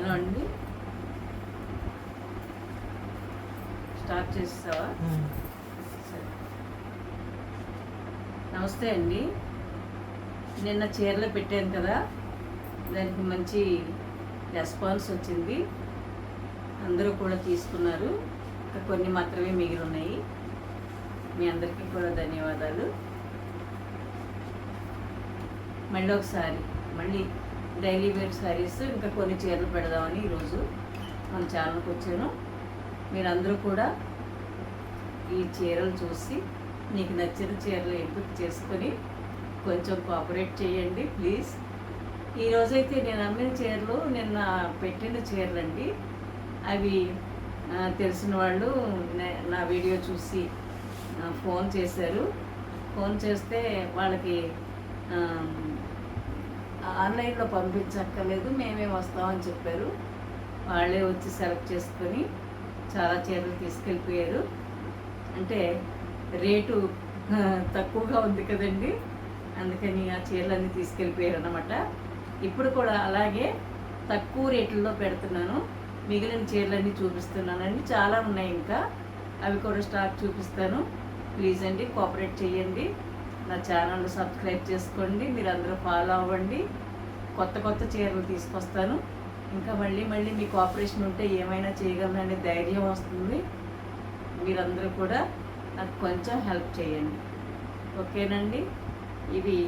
Hello అండి. Start చేస్తావా? నమస్తే అండి. నిన్న చీరలు పెట్టాను కదా దానికి మంచి రెస్పాన్స్ వచ్చింది. అందరూ కూడా తీసుకున్నారు. ఇంకా కొన్ని మాత్రమే మిగిలి ఉన్నాయి మీ అందరికీ కూడా ధన్యవాదాలు. మళ్ళీ ఒకసారి మళ్ళీ డైలీ వేర్ శారీస్ ఇంకా కొన్ని చీరలు పెడదామని ఈరోజు మన ఛానల్కి వచ్చాను. మీరందరూ కూడా ఈ చీరలు చూసి మీకు నచ్చిన చీరలు ఎంపిక చేసుకొని కొంచెం కోఆపరేట్ చేయండి ప్లీజ్ ఈరోజైతే నేను అమ్మిన చీరలు నిన్న పెట్టిన చీరలండి. అవి తెలిసిన వాళ్ళు నా వీడియో చూసి ఫోన్ చేశారు. ఫోన్ చేస్తే వాళ్ళకి ఆన్లైన్లో పంపించక్కర్లేదు మేమే వస్తామని చెప్పారు. వాళ్ళే వచ్చి సెలెక్ట్ చేసుకొని చాలా చీరలు తీసుకెళ్ళిపోయారు. అంటే రేటు తక్కువగా ఉంది కదండి అందుకని ఆ చీరలన్నీ తీసుకెళ్ళిపోయారు అనమాట ఇప్పుడు కూడా అలాగే తక్కువ రేట్లలో పెడుతున్నాను. మిగిలిన చీరలన్నీ చూపిస్తున్నానండి. చాలా ఉన్నాయి ఇంకా. అవి కూడా స్టాక్ చూపిస్తాను. ప్లీజ్ అండి కోఆపరేట్ చేయండి. నా ఛానల్ సబ్స్క్రైబ్ చేసుకోండి మీరు అందరూ ఫాలో అవ్వండి. కొత్త కొత్త చీరలు తీసుకొస్తాను. ఇంకా మళ్ళీ మళ్ళీ మీకు ఆపరేషన్ ఉంటే ఏమైనా చేయగలననే ధైర్యం వస్తుంది. మీరందరూ కూడా నాకు కొంచెం హెల్ప్ చేయండి. ఓకేనండి? ఇవి.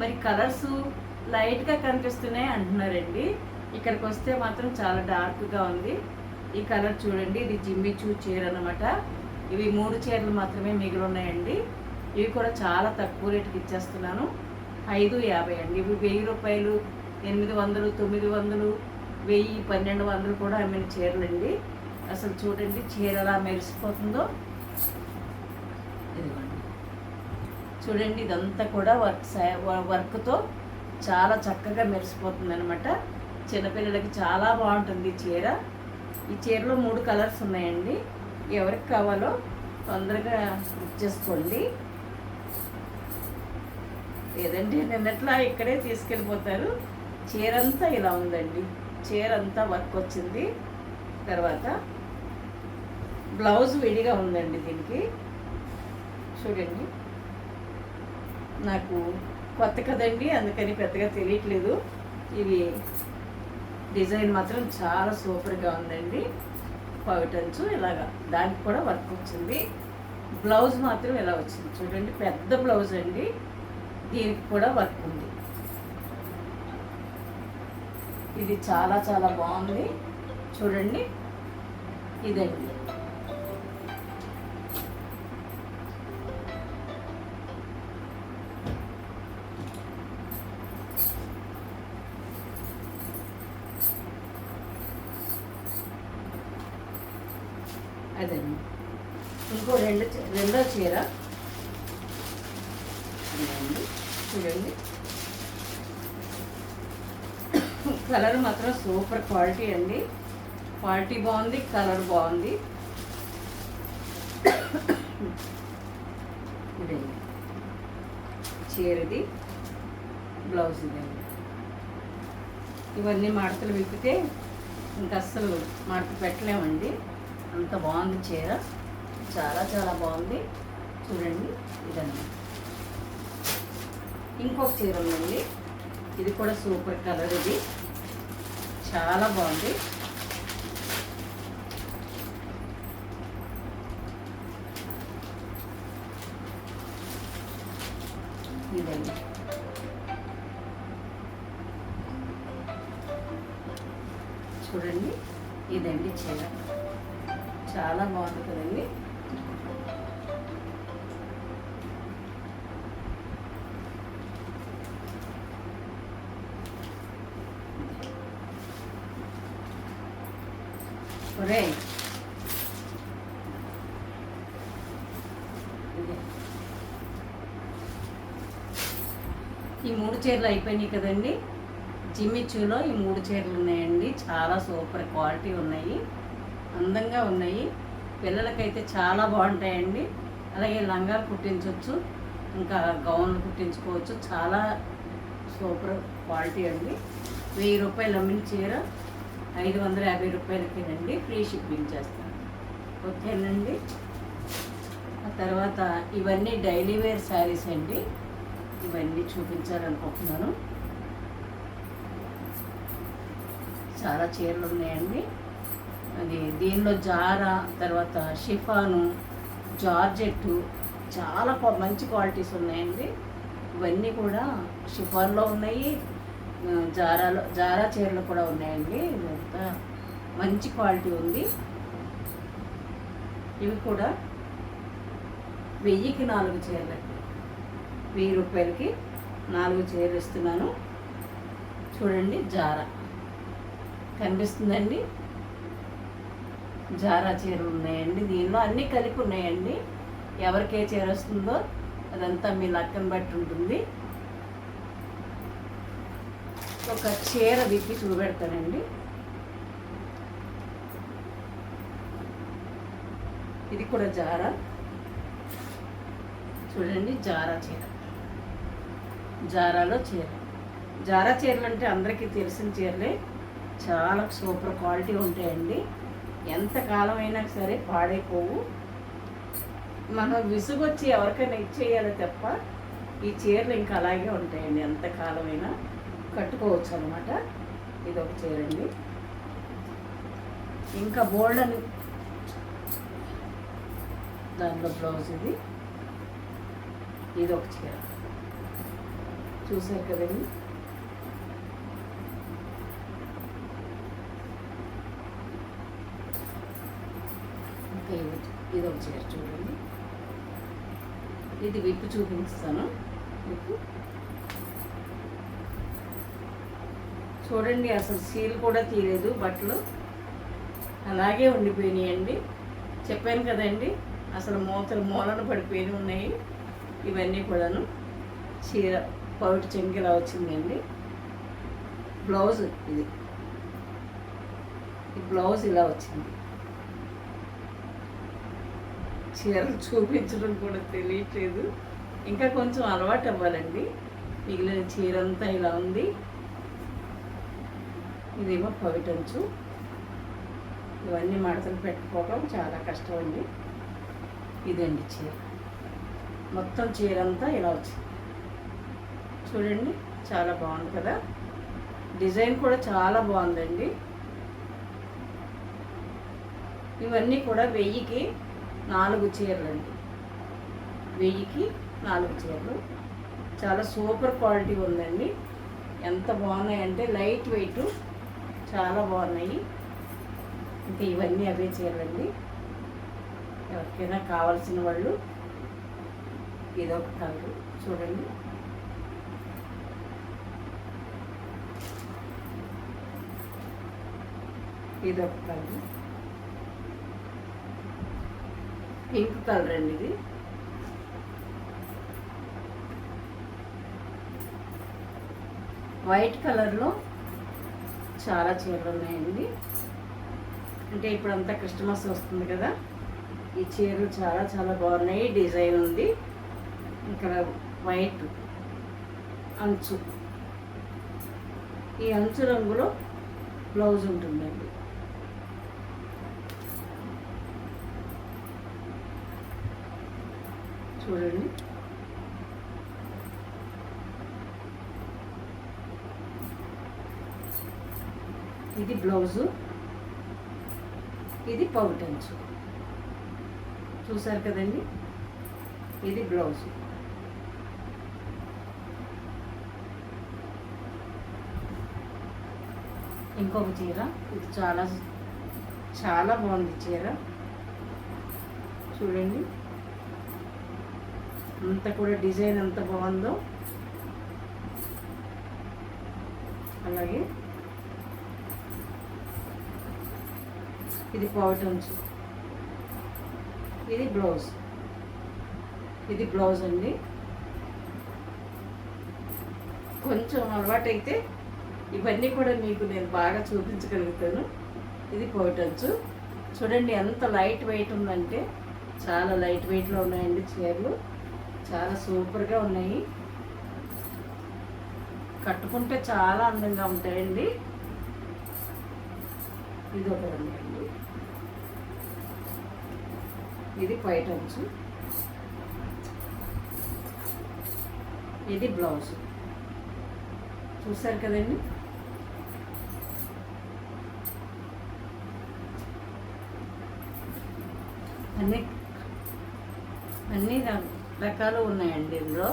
మరి కలర్స్ లైట్గా కనిపిస్తున్నాయి అంటున్నారండి. ఇక్కడికి వస్తే మాత్రం చాలా డార్క్గా ఉంది. ఈ కలర్ చూడండి ఇది జిమ్మిచూ చీర అనమాట ఇవి మూడు చీరలు మాత్రమే మిగిలి ఉన్నాయండి. ఇవి కూడా చాలా తక్కువ రేటుకి ఇచ్చేస్తున్నాను. ఐదు యాభై అండి. ఇవి వెయ్యి రూపాయలు ఎనిమిది వందలు తొమ్మిది వందలు వెయ్యి పన్నెండు వందలు కూడా అమ్మిన చీరలండి. అసలు చూడండి చీర ఎలా మెరిసిపోతుందో. ఇదిగోండి. చూడండి ఇదంతా కూడా వర్క్ వర్క్తో చాలా చక్కగా మెరిసిపోతుంది అనమాట చిన్నపిల్లలకి చాలా బాగుంటుంది ఈ చీర. ఈ చీరలో మూడు కలర్స్ ఉన్నాయండి. ఎవరికి కావాలో తొందరగా బుక్ చేసుకోండి. లేదంటే నిన్నట్లా ఇక్కడే తీసుకెళ్ళిపోతారు. చీరంతా ఇలా ఉందండి. చీర అంతా వర్క్ వచ్చింది. తర్వాత బ్లౌజ్ విడిగా ఉందండి దీనికి. చూడండి. నాకు కొత్త కదండి అందుకని పెద్దగా తెలియట్లేదు. ఇది డిజైన్ మాత్రం చాలా సూపర్గా ఉందండి. పవిటంచు ఇలాగా. దానికి కూడా వర్క్ వచ్చింది. బ్లౌజ్ మాత్రం ఇలా వచ్చింది. చూడండి పెద్ద బ్లౌజ్ అండి. దీనికి కూడా వర్క్ ఉంది. ఇది చాలా చాలా బాగుంది. చూడండి. ఇదండి అదండి ఇంకో రెండు చీ- రెండో చీర ఇదండి. చూడండి కలర్ మాత్రం సూపర్ క్వాలిటీ అండి. క్వాలిటీ బాగుంది కలర్ బాగుంది. ఇదండి చీరది బ్లౌజ్ ఇదండి ఇవన్నీ మడతలు విప్పితే ఇంకా అస్సలు మడత పెట్టలేమండి. అంత బాగుంది చీర. చాలా చాలా బాగుంది. చూడండి ఇదండి. ఇంకొక చీర ఉందండి. ఇది కూడా సూపర్ కలర్ ఇది. చాలా బాగుంది. మూడు చీరలు అయిపోయినాయి కదండి. జిమ్మిచ్చులో ఈ మూడు చీరలు ఉన్నాయండి. చాలా సూపర్ క్వాలిటీ ఉన్నాయి. అందంగా ఉన్నాయి. పిల్లలకైతే చాలా బాగుంటాయండి. అలాగే లంగాలు కుట్టించవచ్చు ఇంకా గౌన్లు కుట్టించుకోవచ్చు. చాలా సూపర్ క్వాలిటీ అండి. వెయ్యి రూపాయలు అమ్మిన చీర ఐదు వందల యాభై రూపాయలకేనండి. ఫ్రీ షిప్పింగ్ చేస్తాను. ఓకేనండి. ఆ తర్వాత ఇవన్నీ డైలీ వేర్ శారీస్ అండి. ఇవన్నీ చూపించాలనుకుంటున్నాను. చాలా చీరలు ఉన్నాయండి. అది దీనిలో జారా తర్వాత షిఫాను జార్జెట్టు చాలా మంచి క్వాలిటీస్ ఉన్నాయండి. ఇవన్నీ కూడా షిఫాన్లో ఉన్నాయి. జారాలో జారా చీరలు కూడా ఉన్నాయండి. ఇదంతా మంచి క్వాలిటీ ఉంది. ఇవి కూడా వెయ్యికి నాలుగు చీరలండి. వెయ్యి రూపాయలకి నాలుగు చీరలు ఇస్తున్నాను. చూడండి జారా. కనిపిస్తుందండి? జారా చీరలు ఉన్నాయండి దీనిలో. అన్నీ కలిపి ఉన్నాయండి. ఎవరికి ఏ చీర వస్తుందో అదంతా మీ లక్కను బట్టి ఉంటుంది. ఒక చీర విప్పి చూపెడతానండి. ఇది కూడా జారా. చూడండి జారా చీర. జారాలో చీర. జారా చీరలు అంటే అందరికీ తెలిసిన చీరలే. చాలా సూపర్ క్వాలిటీ ఉంటాయండి. ఎంత కాలం అయినా సరే పాడైపోవు. మనం విసుగొచ్చి ఎవరికైనా ఇచ్చేయాలి తప్ప ఈ చీరలు ఇంకా అలాగే ఉంటాయండి. ఎంత కాలమైనా కట్టుకోవచ్చు అనమాట ఇది ఒక చీర అండి ఇంకా బోల్డ్ అని దాంట్లో బ్లౌజ్ ఇది. ఇది ఒక చీర. చూసారు కదండి. ఇంకా ఇది ఇది ఒక చీర చూడండి. ఇది విప్పు చూపిస్తాను విప్పు చూడండి అసలు సీల్ కూడా తీయలేదు బట్టలు అలాగే ఉండిపోయినాయండి. చెప్పాను కదండి అసలు మూతలు మూలన పడిపోయి ఉన్నాయి. ఇవన్నీ కూడాను చీర పౌటి ఇలా వచ్చిందండి. బ్లౌజ్ ఇది. ఈ బ్లౌజ్ ఇలా వచ్చింది. చీరలు చూపించడం కూడా తెలియట్లేదు. ఇంకా కొంచెం అలవాటు అవ్వాలండి. మిగిలిన చీర అంతా ఇలా ఉంది. ఇదేమో పవిటంచు ఇవన్నీ మడతలు పెట్టుకోవడం చాలా కష్టం అండి. ఇదండి చీర. మొత్తం చీర అంతా ఇలా వచ్చింది. చూడండి చాలా బాగుంది కదా. డిజైన్ కూడా చాలా బాగుందండి. ఇవన్నీ కూడా వెయ్యికి నాలుగు చీరలు అండి వెయ్యికి నాలుగు చీరలు. చాలా సూపర్ క్వాలిటీ ఉందండి. ఎంత బాగున్నాయంటే లైట్ వెయిట్ చాలా బాగున్నాయి. ఇంకా ఇవన్నీ అవే చీరలండి. ఎవరికైనా కావాల్సిన వాళ్ళు ఇదొక కలరు. చూడండి. ఇదొక కలర్ పింక్ కలర్ అండి ఇది. వైట్ కలర్లో చాలా చీరలు ఉన్నాయండి. అంటే ఇప్పుడు అంతా క్రిస్టమస్ వస్తుంది కదా. ఈ చీరలు చాలా చాలా బాగున్నాయి. డిజైన్ ఉంది. ఇక్కడ వైట్ అంచు. ఈ అంచు రంగులో బ్లౌజ్ ఉంటుందండి. చూడండి. ఇది బ్లౌజు ఇది పౌటంచు చూసారు కదండి? ఇది బ్లౌజు. ఇంకొక చీర. ఇది చాలా చాలా బాగుంది చీర. చూడండి. అంత కూడా డిజైన్ ఎంత బాగుందో. అలాగే ఇది పౌటన్స్ ఇది బ్లౌజ్. ఇది బ్లౌజ్ అండి. కొంచెం అలవాటైతే ఇవన్నీ కూడా మీకు నేను బాగా చూపించగలుగుతాను. ఇది పౌటన్స్ చూడండి ఎంత లైట్ వెయిట్ ఉందంటే చాలా లైట్ వెయిట్లో ఉన్నాయండి చీరలు. చాలా సూపర్గా ఉన్నాయి. కట్టుకుంటే చాలా అందంగా ఉంటాయండి. ఇది ఒక రంగు ఇది పైట అంచు ఇది బ్లౌజ్. చూసారు కదండి? అన్ని అన్నీ దాని రకాలు ఉన్నాయండి ఇందులో.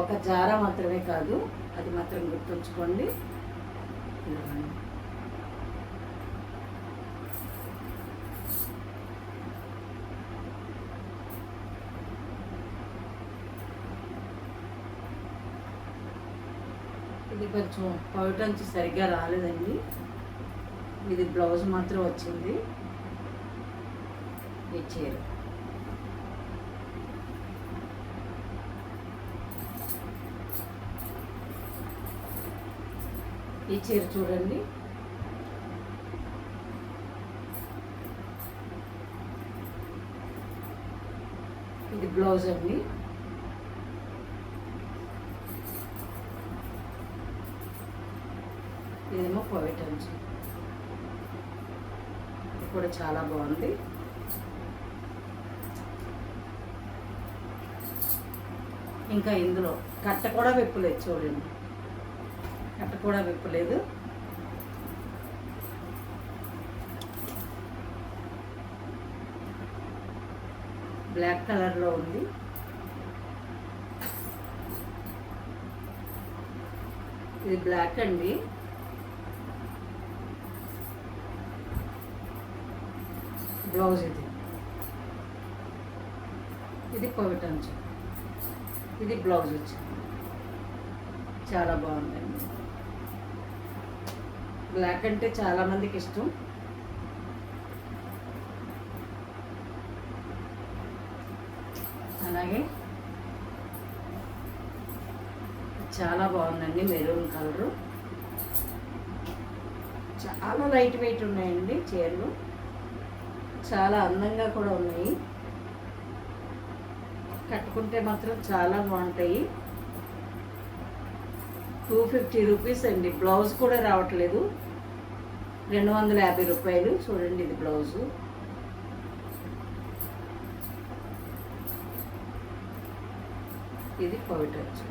ఒక జార మాత్రమే కాదు అది మాత్రం గుర్తుంచుకోండి. ఇది కొంచెం పౌటంచి సరిగ్గా రాలేదండి. ఇది బ్లౌజ్ మాత్రం వచ్చింది. ఈ చీర. ఈ చీర చూడండి. ఇది బ్లౌజ్ అండి. ఇదేమో పొయిట్ అంచు ఇది కూడా చాలా బాగుంది. ఇంకా ఇందులో కట్ట కూడా విప్పలేదు చూడండి. అట్ట కూడా విప్పలేదు. బ్లాక్ కలర్లో ఉంది. ఇది బ్లాక్ అండి. బ్లౌజ్ ఇది. ఇది పొవిట్ అంచు ఇది బ్లౌజ్ వచ్చి. చాలా బాగుందండి. బ్లాక్ అంటే చాలా మందికి ఇష్టం. అలాగే చాలా బాగుందండి మెరూన్ కలరు. చాలా లైట్ వెయిట్ ఉన్నాయండి చీరలు. చాలా అందంగా కూడా ఉన్నాయి. కట్టుకుంటే మాత్రం చాలా బాగుంటాయి. టూ ఫిఫ్టీ రూపీస్ అండి. బ్లౌజ్ కూడా రావట్లేదు. రెండు వందల యాభై రూపాయలు. చూడండి ఇది బ్లౌజు. ఇది పవిటచ్చు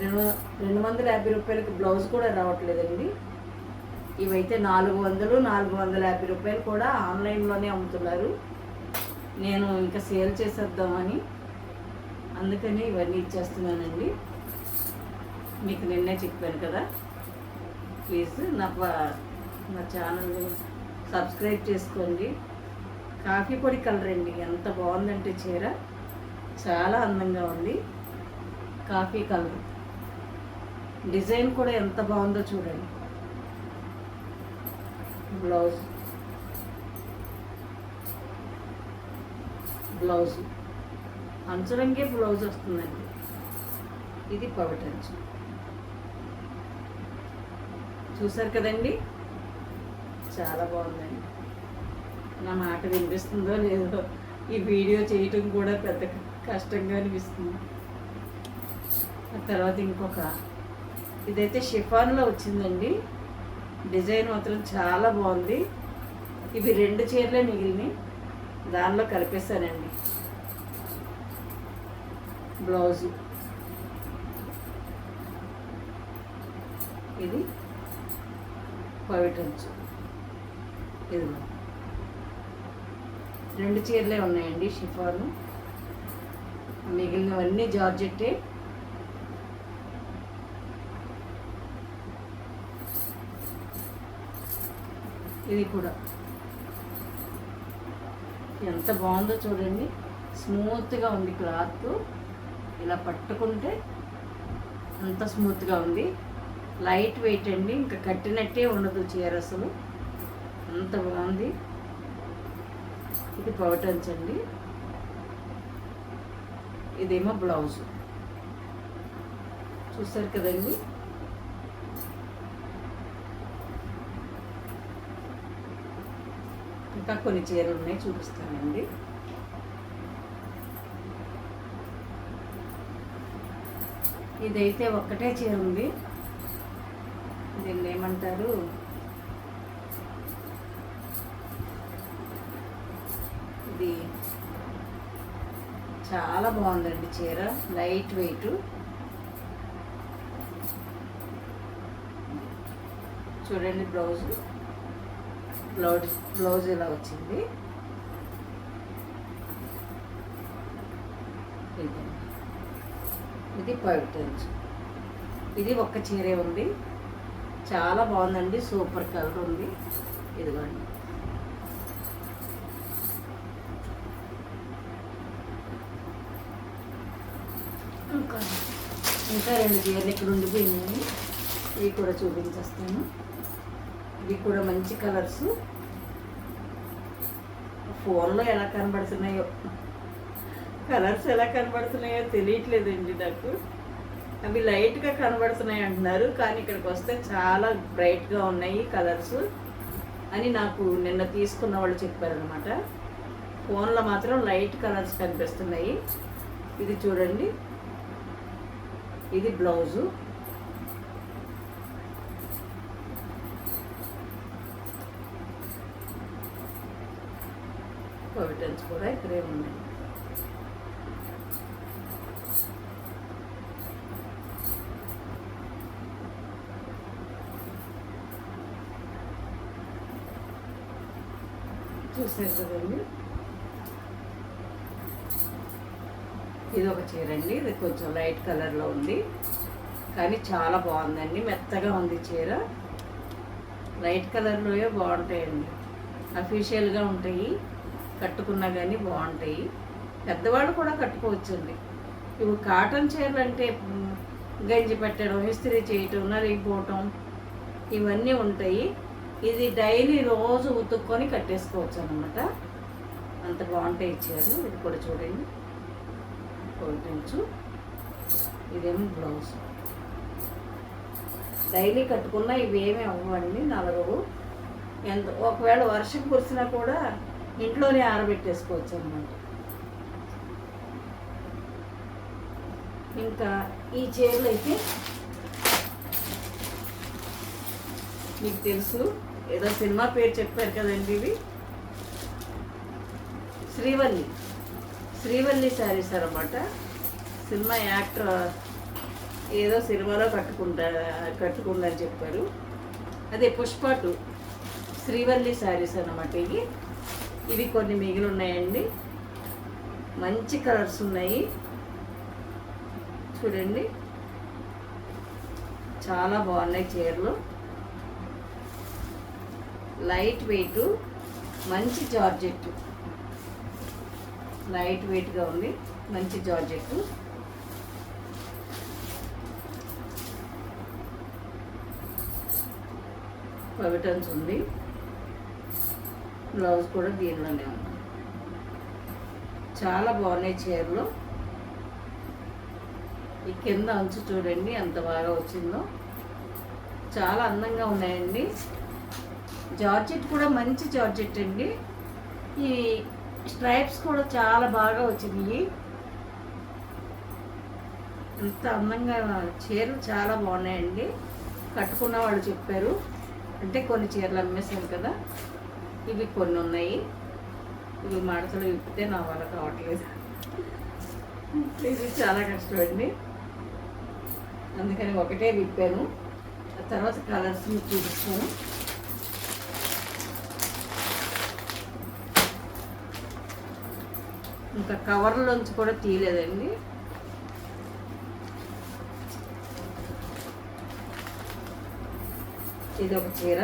రెండు రెండు వందల యాభై రూపాయలకి బ్లౌజ్ కూడా రావట్లేదండి. ఇవైతే నాలుగు వందలు నాలుగు వందల యాభై రూపాయలు కూడా ఆన్లైన్లోనే అమ్ముతున్నారు. నేను ఇంకా సేల్ చేసేద్దామని అందుకని ఇవన్నీ ఇచ్చేస్తున్నానండి. మీకు నిన్నే చెప్పాను కదా. ప్లీజ్ నా నా ఛానల్ని సబ్స్క్రైబ్ చేసుకోండి. కాఫీ పొడి కలర్ అండి. ఎంత బాగుందంటే చీర. చాలా అందంగా ఉంది. Coffee colour. డిజైన్ కూడా ఎంత బాగుందో చూడండి. బ్లౌజ్. బ్లౌజ్. అంచురంగే బ్లౌజ్ వస్తుందండి. ఇది పవిట చూసారు కదండి? చాలా బాగుందండి. నా మాట వినిపిస్తుందో లేదో ఈ వీడియో చేయటం కూడా పెద్ద కష్టంగా అనిపిస్తుంది. ఆ తర్వాత ఇంకొక ఇదైతే షిఫాన్లో వచ్చిందండి. డిజైన్ మాత్రం చాలా బాగుంది. ఇవి రెండు చీరలే మిగిలినాయి దానిలో కలిపేశానండి. బ్లౌజు. ఇది పవిటంచు ఇది రెండు చీరలే ఉన్నాయండి షిఫాను. మిగిలినవన్నీ జార్జెట్టే. ఇది కూడా. ఎంత బాగుందో చూడండి. స్మూత్గా ఉంది క్లాత్. ఇలా పట్టుకుంటే అంత స్మూత్గా ఉంది. లైట్ వెయిట్ అండి ఇంకా కట్టినట్టే ఉండదు చీర అసలు. అంత బాగుంది. ఇది పౌటన్స్ అండి. ఇదేమో బ్లౌజ్. చూస్తారు కదండి? ఇంకా కొన్ని చీరలు ఉన్నాయి చూపిస్తానండి. ఇదైతే ఒక్కటే చీర ఉంది. దీన్ని ఏమంటారు? ఇది చాలా బాగుందండి చీర లైట్ వెయిట్. చూడండి బ్లౌజ్. బ్లౌజ్ బ్లౌజ్ ఇలా వచ్చింది. ఇది. ఇది పవిటన్స్ ఇది ఒక్క చీరే ఉంది. చాలా బాగుందండి సూపర్ కలర్ ఉంది. ఇదిగోండి. ఇంకా ఇంకా రెండు చీరలు ఇక్కడ ఉండిపోయినాయి. ఇవి కూడా చూపించేస్తాను. ఇవి కూడా మంచి కలర్స్. ఫోన్లో ఎలా కనబడుతున్నాయో కలర్స్ ఎలా కనబడుతున్నాయో తెలియట్లేదండి నాకు. అవి లైట్గా కనబడుతున్నాయి అంటున్నారు. కానీ ఇక్కడికి వస్తే చాలా బ్రైట్గా ఉన్నాయి కలర్స్ అని నాకు నిన్న తీసుకున్న వాళ్ళు చెప్పారనమాట ఫోన్లో మాత్రం లైట్ కలర్స్ కనిపిస్తున్నాయి. ఇది చూడండి. ఇది బ్లౌజు బటన్స్ కూడా ఇక్కడే ఉన్నాయి చూసారు కదండి ఇది ఒక చీర అండి ఇది కొంచెం లైట్ కలర్లో ఉంది. కానీ చాలా బాగుందండి. మెత్తగా ఉంది చీర. లైట్ కలర్లోయే బాగుంటాయండి. అఫీషియల్గా ఉంటాయి. కట్టుకున్నా కానీ బాగుంటాయి. పెద్దవాళ్ళు కూడా కట్టుకోవచ్చండి. ఇప్పుడు కాటన్ చీరలు అంటే గంజి పెట్టడం ఇస్త్రీ చేయటం నలిగిపోవటం ఇవన్నీ ఉంటాయి. ఇది డైలీ రోజు ఉతుక్కొని కట్టేసుకోవచ్చు అనమాట అంత బాగుంటాయి ఇచ్చారు ఇది కూడా చూడండి. కొట్టించు ఇదేమో బ్లౌజ్. డైలీ కట్టుకున్నా ఇవేమీ అవ్వండి నలగవు ఎంత ఒకవేళ వర్షం కురిసినా కూడా ఇంట్లోనే ఆరబెట్టేసుకోవచ్చు అనమాట ఇంకా ఈ చీరలు అయితే మీకు తెలుసు. ఏదో సినిమా పేరు చెప్పారు కదండి ఇవి. శ్రీవల్లి. శ్రీవల్లి శారీస్ అనమాట సినిమా యాక్టర్ ఏదో సినిమాలో కట్టుకుంటా కట్టుకుందని చెప్పారు. అదే పుష్ప టూ. శ్రీవల్లి శారీస్ అన్నమాట ఇవి. ఇవి కొన్ని మిగిలి ఉన్నాయండి. మంచి కలర్స్ ఉన్నాయి. చూడండి. చాలా బాగున్నాయి చీరలు. లైట్ వెయిట్ మంచి జార్జెట్ లైట్ వెయిట్గా ఉంది మంచి జార్జెట్ పవిటన్స్ ఉంది. బ్లౌజ్ కూడా దీనిలోనే ఉంది. చాలా బాగున్నాయి చీరలు. ఈ కింద అంచు చూడండి ఎంత బాగా వచ్చిందో. చాలా అందంగా ఉన్నాయండి. జార్జెట్ కూడా మంచి జార్జెట్ అండి. ఈ స్ట్రైప్స్ కూడా చాలా బాగా వచ్చినాయి. ఎంత అందంగా చీరలు చాలా బాగున్నాయండి. కట్టుకున్న వాళ్ళు చెప్పారు. అంటే కొన్ని చీరలు అమ్మేశాను కదా. ఇవి కొన్ని ఉన్నాయి. ఇవి మడతలు విప్పితే నా వల్ల కావట్లేదు. ఇది చాలా కష్టం అండి. అందుకని ఒకటే విప్పాను. ఆ తర్వాత కలర్స్ చూపిస్తాను. ఇంకా కవర్లోంచి కూడా తీయలేదండి. ఇది ఒక చీర.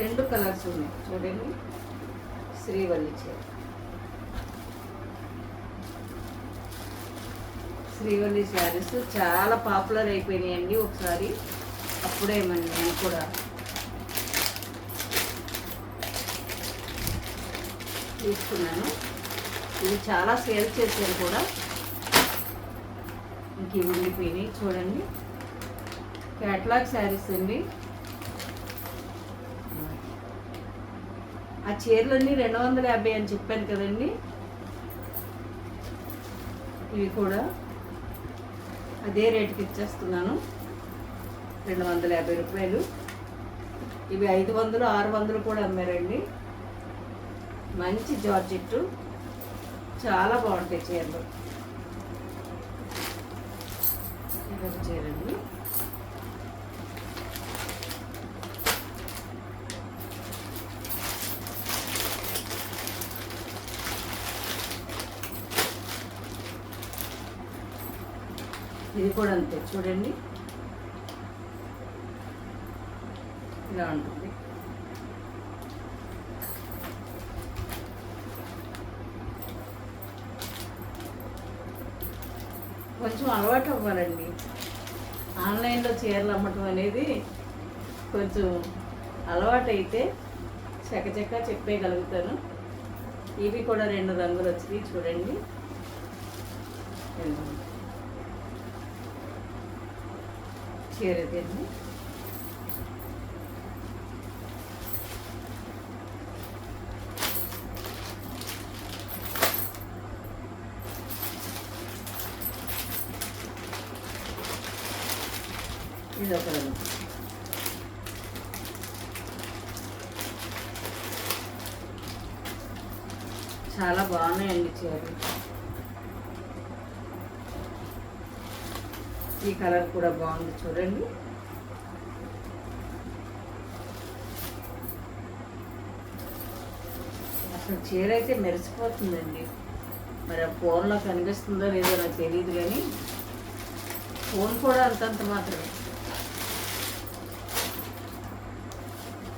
రెండు కలర్స్ ఉన్నాయి చూడండి. శ్రీవల్లి చీర. శ్రీవల్లి శారీస్ చాలా పాపులర్ అయిపోయినాయండి ఒకసారి. అప్పుడే మరి నేను కూడా. తీసుకున్నాను. ఇది చాలా సేల్ చేశారు కూడా. ఇంక ఇవి ఉండిపోయినాయి చూడండి. క్యాట్లాగ్ శారీస్ అండి. ఆ చీరలన్నీ రెండు వందల యాభై అని చెప్పాను కదండి. ఇవి కూడా అదే రేటుకి ఇచ్చేస్తున్నాను. రెండు వందల యాభై రూపాయలు. ఇవి ఐదు వందలు ఆరు వందలు కూడా అమ్మారండి. మంచి జార్జెట్టు. చాలా బాగుంటాయి చీరలు. ఇదొక చీరండి. ఇది కూడా అంతే చూడండి. ఇలా ఉంటుంది. కొంచెం అలవాటు అవ్వాలండి. ఆన్లైన్లో చీరలు అమ్మటం అనేది కొంచెం అలవాటు అయితే చకచక్క చెప్పేయగలుగుతాను. ఇవి కూడా రెండు రంగులు వచ్చినాయి చూడండి. చీర ఇది ఒక చాలా బాగున్నాయండి చీరలు. ఈ కలర్ కూడా బాగుంది చూడండి. అసలు చీర అయితే మెరిసిపోతుందండి. మరి ఆ ఫోన్లో కనిపిస్తుందో లేదో నాకు తెలియదు కానీ ఫోన్ కూడా అంతంత మాత్రమే.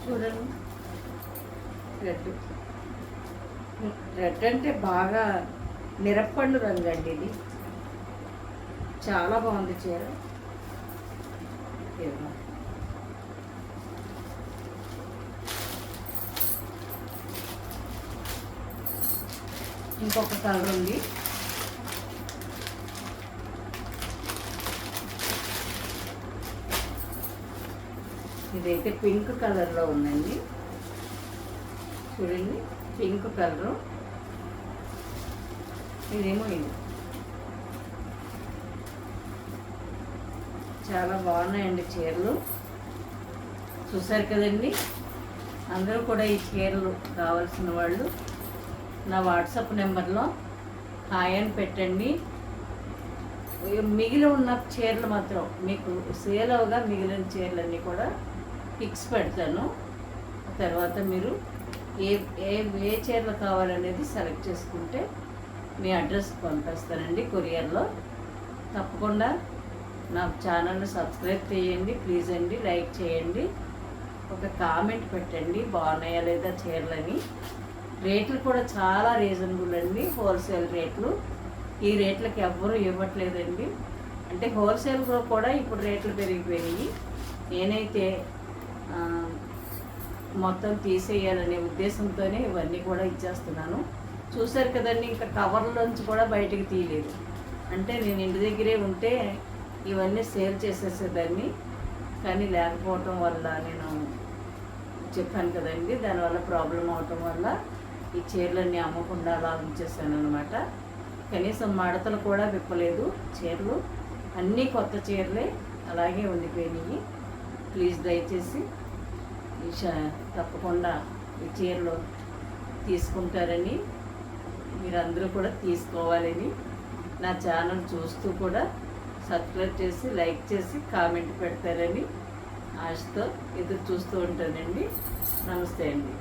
చూడండి రెడ్. రెడ్ అంటే బాగా మిరప్పండు రంగు అండి ఇది. చాలా బాగుంది చీర. ఇంకొక కలర్ ఉంది. ఇదైతే పింక్ కలర్లో ఉందండి. చూడండి పింక్ కలరు. ఇదేమో ఇది. చాలా బాగున్నాయండి చీరలు. చూసారు కదండి? అందరూ కూడా ఈ చీరలు కావాల్సిన వాళ్ళు నా వాట్సాప్ నెంబర్లో హాయ్ అని పెట్టండి. మిగిలి ఉన్న చీరలు మాత్రం మీకు సేల్ అవగా మిగిలిన చీరలన్నీ కూడా పిక్స్ పెడతాను. తర్వాత మీరు ఏ ఏ ఏ చీరలు కావాలనేది సెలెక్ట్ చేసుకుంటే మీ అడ్రస్ పంపిస్తానండి కొరియర్లో. తప్పకుండా నా ఛానల్ని సబ్స్క్రైబ్ చేయండి ప్లీజ్ అండి లైక్ చేయండి. ఒక కామెంట్ పెట్టండి బాగున్నాయా లేదా చీరలని. రేట్లు కూడా చాలా రీజనబుల్ అండి హోల్సేల్ రేట్లు. ఈ రేట్లకి ఎవ్వరూ ఇవ్వట్లేదండి. అంటే హోల్సేల్లో కూడా ఇప్పుడు రేట్లు పెరిగిపోయినాయి. నేనైతే మొత్తం తీసేయాలనే ఉద్దేశంతోనే ఇవన్నీ కూడా ఇచ్చేస్తున్నాను. చూశారు కదండి ఇంకా కవర్లోంచి కూడా బయటికి తీయలేదు. అంటే నేను ఇంటి దగ్గరే ఉంటే ఇవన్నీ సేల్ చేసేసేదాన్ని. కానీ లేకపోవటం వల్ల నేను చెప్పాను కదండి దానివల్ల ప్రాబ్లం అవటం వల్ల ఈ చీరలన్నీ అమ్మకుండా అలా ఉంచేసాను అనమాట కనీసం మడతలు కూడా విప్పలేదు చీరలు. అన్నీ కొత్త చీరలే అలాగే ఉండిపోయినాయి. ప్లీజ్ దయచేసి తప్పకుండా ఈ చీరలు తీసుకుంటారని మీరందరూ కూడా తీసుకోవాలని నా ఛానల్ చూస్తూ కూడా సబ్స్క్రైబ్ చేసి లైక్ చేసి కామెంట్ పెడతారని ఆశతో ఎదురు చూస్తూ ఉంటానండి. నమస్తే అండి.